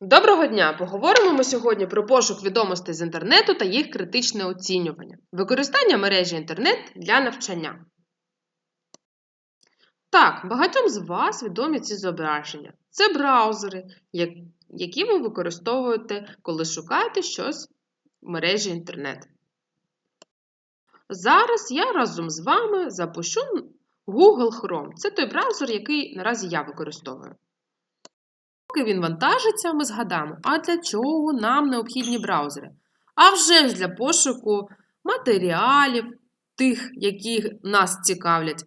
Доброго дня! Поговоримо ми сьогодні про пошук відомостей з інтернету та їх критичне оцінювання, використання мережі інтернет для навчання. Так, багатьом з вас відомі ці зображення. Це браузери, які ви використовуєте, коли шукаєте щось в мережі інтернет. Зараз я разом з вами запущу Google Chrome. Це той браузер, який наразі я використовую. Поки він вантажиться, ми згадаємо, а для чого нам необхідні браузери? А вже ж для пошуку матеріалів, тих, які нас цікавлять,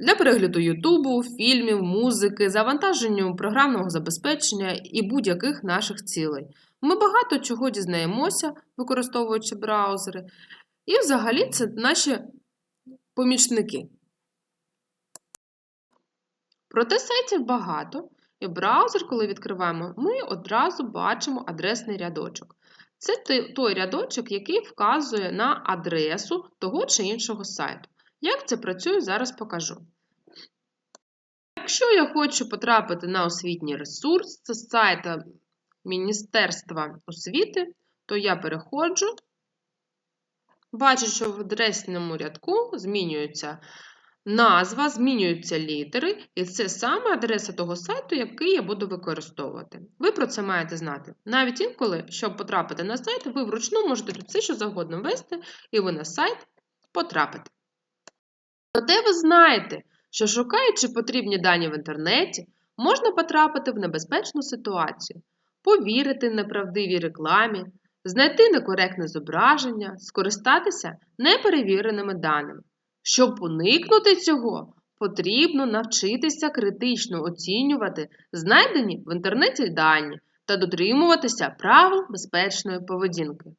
для перегляду Ютубу, фільмів, музики, завантаженню програмного забезпечення і будь-яких наших цілей. Ми багато чого дізнаємося, використовуючи браузери, і взагалі це наші помічники. Проте сайтів багато, браузер, коли відкриваємо, ми одразу бачимо адресний рядочок. Це той рядочок, який вказує на адресу того чи іншого сайту. Як це працює, зараз покажу. Якщо я хочу потрапити на освітній ресурс це з сайта Міністерства освіти, то я переходжу, бачу, що в адресному рядку змінюється назва, змінюються літери, і це саме адреса того сайту, який я буду використовувати. Ви про це маєте знати. Навіть інколи, щоб потрапити на сайт, ви вручну можете тут все, що завгодно ввести, і ви на сайт потрапите. Проте ви знаєте, що шукаючи потрібні дані в інтернеті, можна потрапити в небезпечну ситуацію, повірити неправдивій рекламі, знайти некоректне зображення, скористатися неперевіреними даними. Щоб уникнути цього, потрібно навчитися критично оцінювати знайдені в інтернеті дані та дотримуватися правил безпечної поведінки.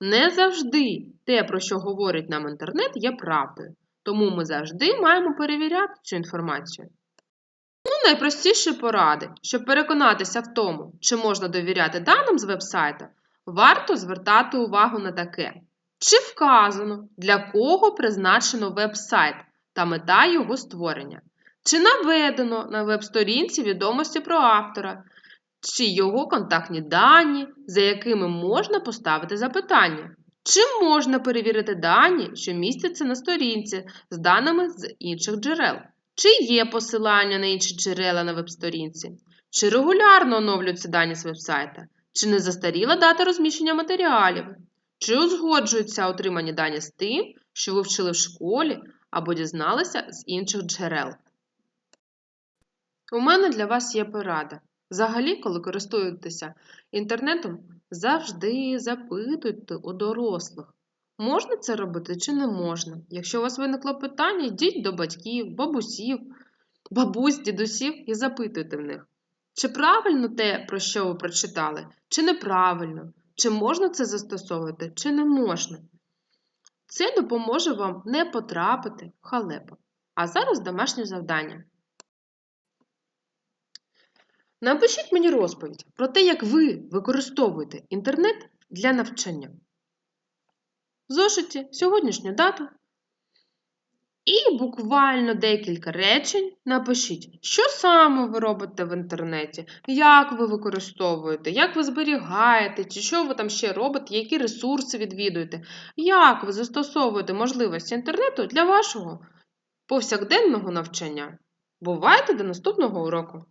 Не завжди те, про що говорить нам інтернет, є правдою, тому ми завжди маємо перевіряти цю інформацію. Ну, найпростіші поради, щоб переконатися в тому, чи можна довіряти даним з вебсайта, варто звертати увагу на таке. Чи вказано, для кого призначено веб-сайт та мета його створення? Чи наведено на веб-сторінці відомості про автора, чи його контактні дані, за якими можна поставити запитання? Чи можна перевірити дані, що містяться на сторінці з даними з інших джерел? Чи є посилання на інші джерела на веб-сторінці? Чи регулярно оновлюються дані з веб-сайта? Чи не застаріла дата розміщення матеріалів? Чи узгоджуються отримані дані з тим, що ви вчили в школі або дізналися з інших джерел? У мене для вас є порада. Взагалі, коли користуєтеся інтернетом, завжди запитуйте у дорослих, можна це робити чи не можна. Якщо у вас виникло питання, йдіть до батьків, бабусів, бабусь, дідусів і запитуйте в них, чи правильно те, про що ви прочитали, чи неправильно. Чи можна це застосовувати, чи не можна. Це допоможе вам не потрапити в халепу. А зараз домашнє завдання. Напишіть мені розповідь про те, як ви використовуєте інтернет для навчання. В зошиті сьогоднішню дату. І буквально декілька речень напишіть, що саме ви робите в інтернеті, як ви використовуєте, як ви зберігаєте, чи що ви там ще робите, які ресурси відвідуєте, як ви застосовуєте можливості інтернету для вашого повсякденного навчання. Бувайте до наступного уроку!